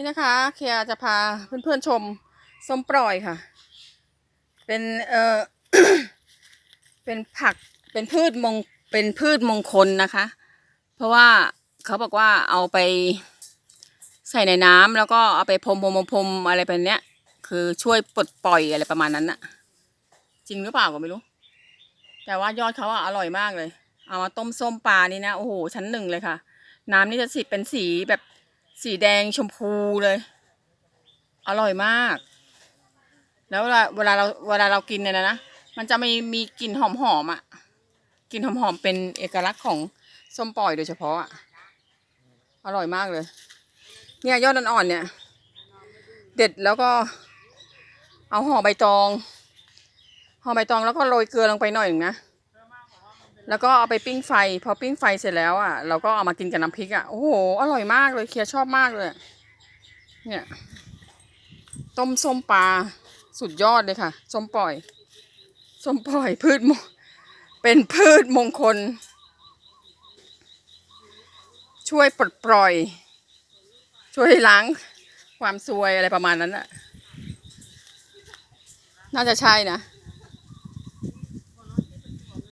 นี่นะคะเคียร์จะพาเพื่อนๆชมส้มปล่อยค่ะ เป็นเอ่อเป็นผักเป็นพืชมงเป็นพืชมงคลนะคะ เพราะว่าเขาบอกว่าเอาไปใส่ในน้ำแล้วก็เอาไปพรมพรมพรมอะไรแบบเนี้ย คือช่วยปลดปล่อยอะไรประมาณนั้นน่ะจริงหรือเปล่าก็ไม่รู้ แต่ว่ายอดเขาอะอร่อยมากเลย เอามาต้มส้มปลานี่นะโอ้โหชั้นหนึ่งเลยค่ะ น้ำนี่จะสีเป็นสีแบบ สีแดงชมพูเลย อร่อยมาก แล้วเวลาเวลาเราเวลาเรากินเนี่ยนะ มันจะมีมีกลิ่นหอมหอมอะกลิ่นหอมหอมเป็นเอกลักษณ์ของส้มปล่อยโดยเฉพาะอะอร่อยมากเลย เนี่ยยอดอ่อนๆเนี่ย เด็ดแล้วก็ เอาห่อใบตองห่อใบตองแล้วก็โรยเกลือลงไปหน่อยหนึ่งนะ แล้วก็เอาไปปิ้งไฟ พอปิ้งไฟเสร็จแล้วอะ เราก็เอามากินกับน้ำพริกอะ โอ้โห อร่อยมากเลย เคียร์ชอบมากเลย เนี่ย ต้มส้มปลา สุดยอดเลยค่ะ ส้มปล่อย ส้มปล่อยพืชมงเป็นพืชมงคล ช่วยปลดปล่อย ช่วยล้างความซวยอะไรประมาณนั้นน่ะ น่าจะใช่นะ